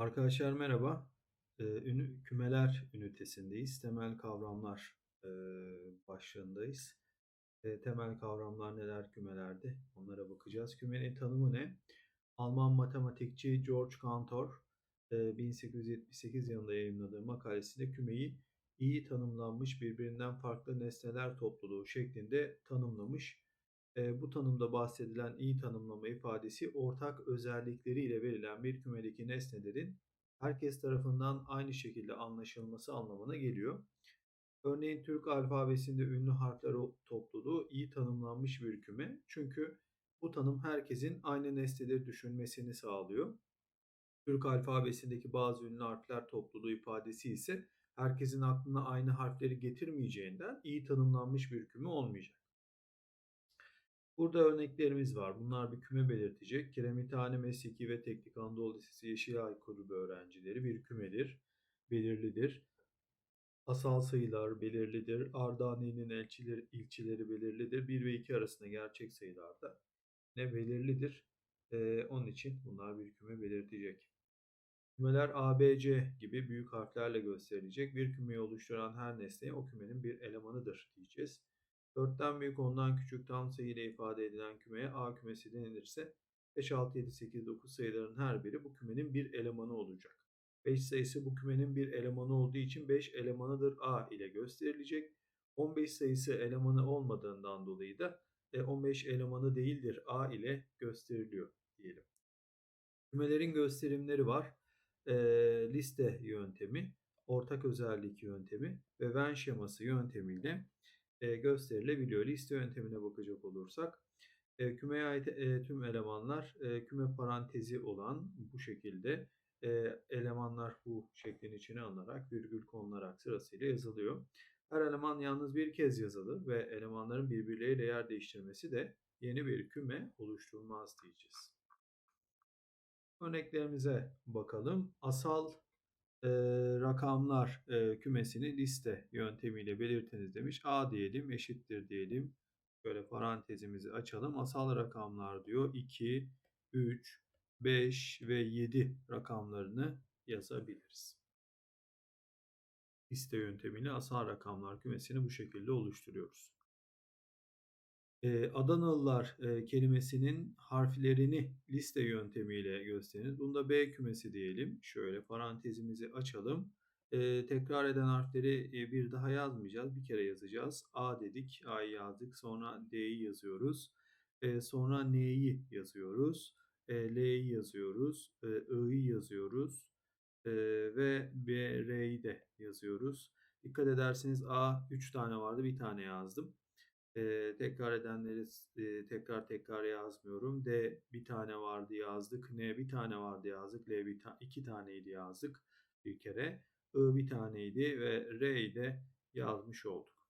Arkadaşlar merhaba. Eee, ünü kümeler ünitesindeyiz. Temel kavramlar, eee, başlığındayız. Eee, temel kavramlar neler kümelerde? Onlara bakacağız. Kümenin tanımı ne? Alman matematikçi George Cantor, eee, 1878 yılında yayımladığı makalesinde kümeyi iyi tanımlanmış birbirinden farklı nesneler topluluğu şeklinde tanımlamış. Eee, bu tanımda bahsedilen iyi tanımlama ifadesi ortak özellikleriyle verilen bir kümedeki nesnelerin herkes tarafından aynı şekilde anlaşılması anlamına geliyor. Örneğin Türk alfabesinde ünlü harfler topluluğu iyi tanımlanmış bir küme. Çünkü bu tanım herkesin aynı nesneleri düşünmesini sağlıyor. Türk alfabesindeki bazı ünlü harfler topluluğu ifadesi ise herkesin aklına aynı harfleri getirmeyeceğinden iyi tanımlanmış bir küme olmayacak. Burada örneklerimiz var. Bunlar bir küme belirtecek. Kiremithane Mesleki ve Teknik Anadolu Lisesi Yeşilay Kulübü öğrencileri bir kümedir, belirlidir. Asal sayılar belirlidir. Ardani'nin elçileri, ilçeleri belirlidir. 1 ve 2 arasında gerçek sayılarda ne belirlidir. Ee, onun için bunlar bir küme belirtecek. Kümeler A, B, C gibi büyük harflerle gösterilecek. Bir kümeyi oluşturan her nesne o kümenin bir elemanıdır diyeceğiz. 4'ten büyük ondan küçük tam sayı ile ifade edilen kümeye A kümesi denilirse 5, 6, 7, 8, 9 sayıların her biri bu kümenin bir elemanı olacak. 5 sayısı bu kümenin bir elemanı olduğu için 5 elemanıdır A ile gösterilecek. 15 sayısı elemanı olmadığından dolayı da 15 e, elemanı değildir A ile gösteriliyor diyelim. Kümelerin gösterimleri var. E, liste yöntemi, ortak özellik yöntemi ve Venn şeması yöntemiyle e, gösterilebiliyor. Liste yöntemine bakacak olursak e, kümeye ait e, tüm elemanlar e, küme parantezi olan bu şekilde e, elemanlar bu şeklin içine alınarak virgül konularak sırasıyla yazılıyor. Her eleman yalnız bir kez yazılır ve elemanların birbirleriyle yer değiştirmesi de yeni bir küme oluşturmaz diyeceğiz. Örneklerimize bakalım. Asal e, rakamlar e, kümesini liste yöntemiyle belirtiniz demiş. A diyelim eşittir diyelim. Böyle parantezimizi açalım. Asal rakamlar diyor. 2, 3, 5 ve 7 rakamlarını yazabiliriz. Liste yöntemiyle asal rakamlar kümesini bu şekilde oluşturuyoruz. E, Adanalılar kelimesinin harflerini liste yöntemiyle gösteriniz. Bunda B kümesi diyelim. Şöyle parantezimizi açalım. Tekrar eden harfleri bir daha yazmayacağız. Bir kere yazacağız. A dedik. A'yı yazdık. Sonra D'yi yazıyoruz. Sonra N'yi yazıyoruz. E, L'yi yazıyoruz. E, yazıyoruz. Ve B, R'yi de yazıyoruz. Dikkat ederseniz A 3 tane vardı. Bir tane yazdım. E, tekrar edenleri e, tekrar tekrar yazmıyorum. D bir tane vardı yazdık. N bir tane vardı yazdık. L bir ta iki taneydi yazdık bir kere. I bir taneydi ve R'yi de yazmış olduk.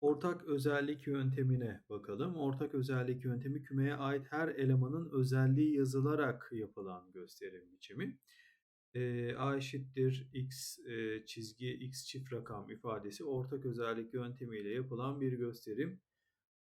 Ortak özellik yöntemine bakalım. Ortak özellik yöntemi kümeye ait her elemanın özelliği yazılarak yapılan gösterim biçimi e, a eşittir x e, çizgi x çift rakam ifadesi ortak özellik yöntemiyle yapılan bir gösterim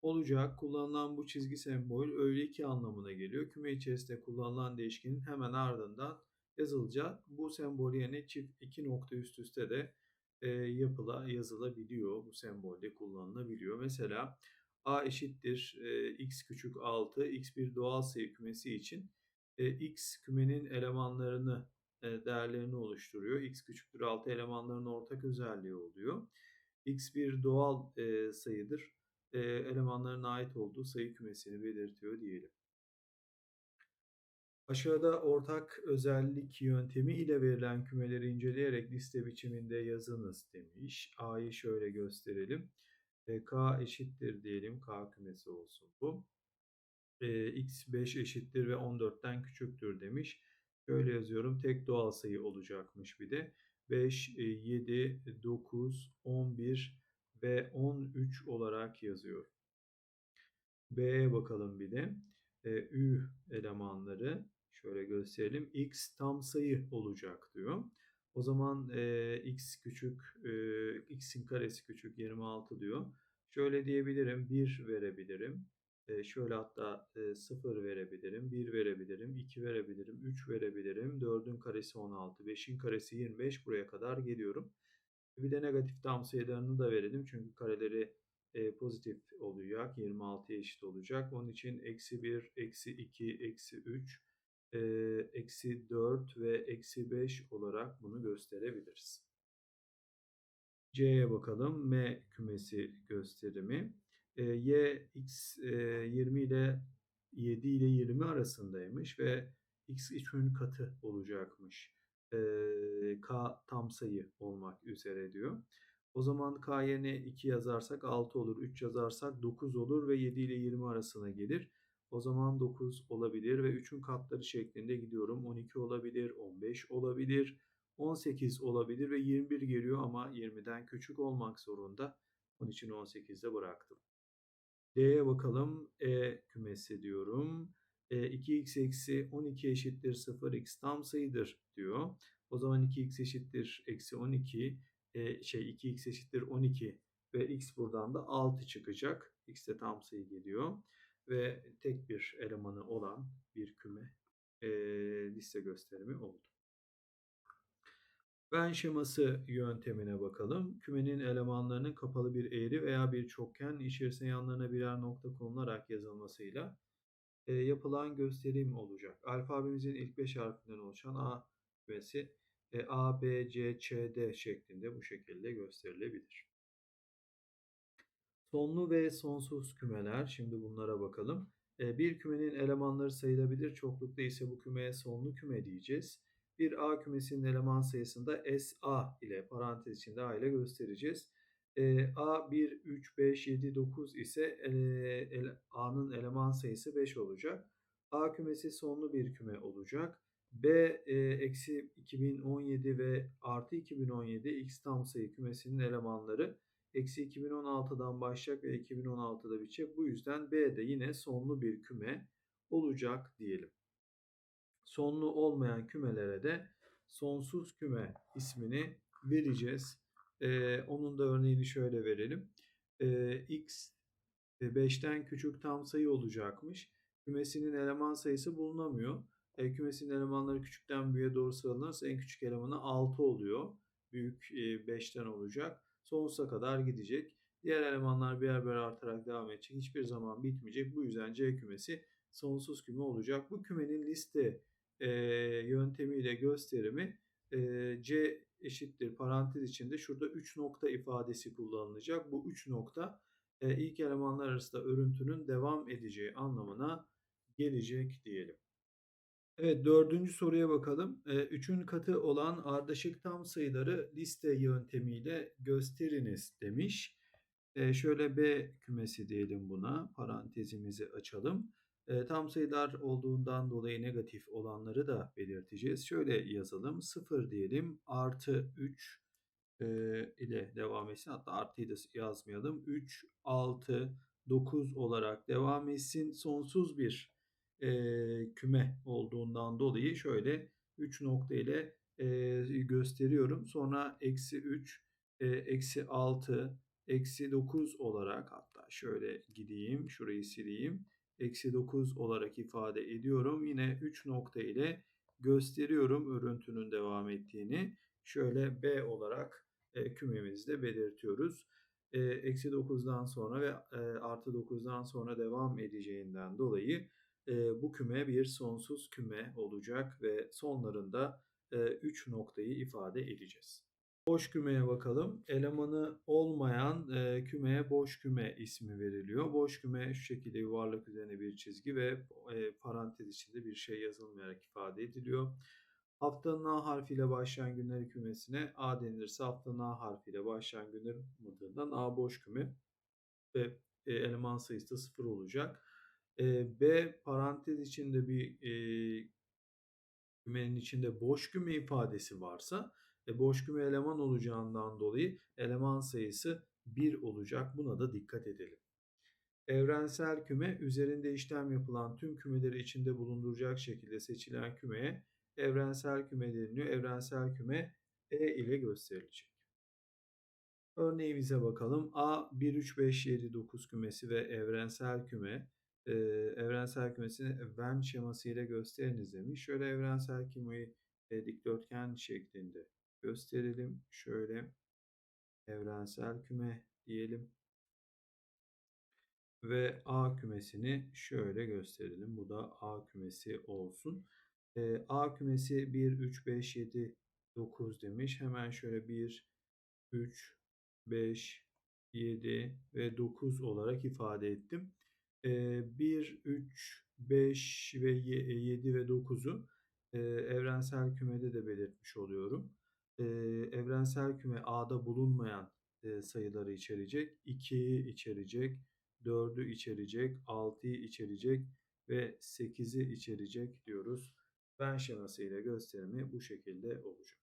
olacak. Kullanılan bu çizgi sembol öyle iki anlamına geliyor. Küme içerisinde kullanılan değişkenin hemen ardından yazılacak. Bu sembol yerine çift iki nokta üst üste de e, yapıla yazılabiliyor. Bu sembolde kullanılabiliyor. Mesela a eşittir e, x küçük 6 x bir doğal sayı kümesi için e, x kümenin elemanlarını değerlerini oluşturuyor. X küçüktür 6 elemanların ortak özelliği oluyor. X bir doğal e, sayıdır. E, elemanların ait olduğu sayı kümesini belirtiyor diyelim. Aşağıda ortak özellik yöntemi ile verilen kümeleri inceleyerek liste biçiminde yazınız demiş. A'yı şöyle gösterelim. K eşittir diyelim. K kümesi olsun bu. X 5 eşittir ve 14'ten küçüktür demiş. Şöyle yazıyorum. Tek doğal sayı olacakmış bir de. 5, 7, 9, 11 ve 13 olarak yazıyorum. B'ye bakalım bir de. E, Ü elemanları şöyle gösterelim. X tam sayı olacak diyor. O zaman e, x küçük, e, x'in karesi küçük 26 diyor. Şöyle diyebilirim 1 verebilirim. E, şöyle hatta e, 0 verebilirim, 1 verebilirim, 2 verebilirim, 3 verebilirim. 4'ün karesi 16, 5'in karesi 25 buraya kadar geliyorum. Bir de negatif tam sayılarını da verelim. Çünkü kareleri e, pozitif olacak. 26'ya eşit olacak. Onun için eksi 1, eksi 2, eksi 3, e, eksi 4 ve eksi 5 olarak bunu gösterebiliriz. C'ye bakalım. M kümesi gösterimi. E, y x e, 20 ile 7 ile 20 arasındaymış ve x 3'ün katı olacakmış. E, k tam sayı olmak üzere diyor. O zaman k yerine 2 yazarsak 6 olur. 3 yazarsak 9 olur ve 7 ile 20 arasına gelir. O zaman 9 olabilir ve 3'ün katları şeklinde gidiyorum. 12 olabilir, 15 olabilir, 18 olabilir ve 21 geliyor ama 20'den küçük olmak zorunda. Onun için 18'de bıraktım. D'ye bakalım. E kümesi diyorum. E, 2x eksi 12 eşittir 0 x tam sayıdır diyor. O zaman 2x eşittir eksi 12 e, şey 2x eşittir 12 ve x buradan da 6 çıkacak. x de tam sayı geliyor ve tek bir elemanı olan bir küme e, liste gösterimi oldu. Ben şeması yöntemine bakalım. Kümenin elemanlarının kapalı bir eğri veya bir çokgen içerisine yanlarına birer nokta konularak yazılmasıyla e, yapılan gösterim olacak. Alfabemizin ilk 5 harfinden oluşan A kümesi e, A, B, C, Ç, D şeklinde bu şekilde gösterilebilir. Sonlu ve sonsuz kümeler. Şimdi bunlara bakalım. E, bir kümenin elemanları sayılabilir. Çoklukta ise bu kümeye sonlu küme diyeceğiz. Bir A kümesinin eleman sayısında SA ile parantez içinde A ile göstereceğiz. E, A 1, 3, 5, 7, 9 ise e, A'nın eleman sayısı 5 olacak. A kümesi sonlu bir küme olacak. B eksi 2017 ve artı 2017 x tam sayı kümesinin elemanları eksi 2016'dan başlayacak ve 2016'da bitecek. Bu yüzden B de yine sonlu bir küme olacak diyelim. Sonlu olmayan kümelere de sonsuz küme ismini vereceğiz. Ee, onun da örneğini şöyle verelim. Ee, x 5'ten küçük tam sayı olacakmış. Kümesinin eleman sayısı bulunamıyor. E, kümesinin elemanları küçükten büyüğe doğru sıralanırsa en küçük elemanı 6 oluyor. Büyük e, 5'ten olacak. Sonsuza kadar gidecek. Diğer elemanlar birer birer artarak devam edecek. Hiçbir zaman bitmeyecek. Bu yüzden C kümesi sonsuz küme olacak. Bu kümenin liste e, yöntemiyle gösterimi e, C eşittir parantez içinde şurada 3 nokta ifadesi kullanılacak. Bu 3 nokta e, ilk elemanlar arasında örüntünün devam edeceği anlamına gelecek diyelim. Evet dördüncü soruya bakalım. E, üçün katı olan ardışık tam sayıları liste yöntemiyle gösteriniz demiş. E, şöyle B kümesi diyelim buna. Parantezimizi açalım. E, tam sayılar olduğundan dolayı negatif olanları da belirteceğiz. Şöyle yazalım. 0 diyelim. Artı 3 e, ile devam etsin. Hatta artıyı da yazmayalım. 3, 6, 9 olarak devam etsin. Sonsuz bir e, küme olduğundan dolayı şöyle 3 nokta ile e, gösteriyorum. Sonra eksi 3, e, eksi 6, eksi 9 olarak hatta şöyle gideyim şurayı sileyim. Eksi 9 olarak ifade ediyorum. Yine 3 nokta ile gösteriyorum örüntünün devam ettiğini. Şöyle B olarak e, kümemizde belirtiyoruz. E, eksi 9'dan sonra ve e, artı 9'dan sonra devam edeceğinden dolayı e, bu küme bir sonsuz küme olacak ve sonlarında 3 e, noktayı ifade edeceğiz. Boş kümeye bakalım. Elemanı olmayan e, kümeye boş küme ismi veriliyor. Boş küme şu şekilde yuvarlak üzerine bir çizgi ve e, parantez içinde bir şey yazılmayarak ifade ediliyor. Haftanın A harfiyle başlayan günler kümesine A denilirse haftanın A harfiyle başlayan günler mıdığından A boş küme ve e, eleman sayısı da 0 olacak. E, B parantez içinde bir e, kümenin içinde boş küme ifadesi varsa e, boş küme eleman olacağından dolayı eleman sayısı 1 olacak. Buna da dikkat edelim. Evrensel küme üzerinde işlem yapılan tüm kümeleri içinde bulunduracak şekilde seçilen kümeye evrensel küme deniliyor. Evrensel küme E ile gösterilecek. Örneğimize bakalım. A 1 3 5 7 9 kümesi ve evrensel küme e, evrensel kümesini Venn şeması ile gösteriniz demiş. Şöyle evrensel kümeyi e, dikdörtgen şeklinde gösterelim. Şöyle evrensel küme diyelim. Ve A kümesini şöyle gösterelim. Bu da A kümesi olsun. E, A kümesi 1, 3, 5, 7, 9 demiş. Hemen şöyle 1, 3, 5, 7 ve 9 olarak ifade ettim. 1, 3, 5 ve 7 ve 9'u evrensel kümede de belirtmiş oluyorum. Evrensel küme A'da bulunmayan sayıları içerecek. 2'yi içerecek, 4'ü içerecek, 6'yı içerecek ve 8'i içerecek diyoruz. Ben şeması ile gösterimi bu şekilde olacak.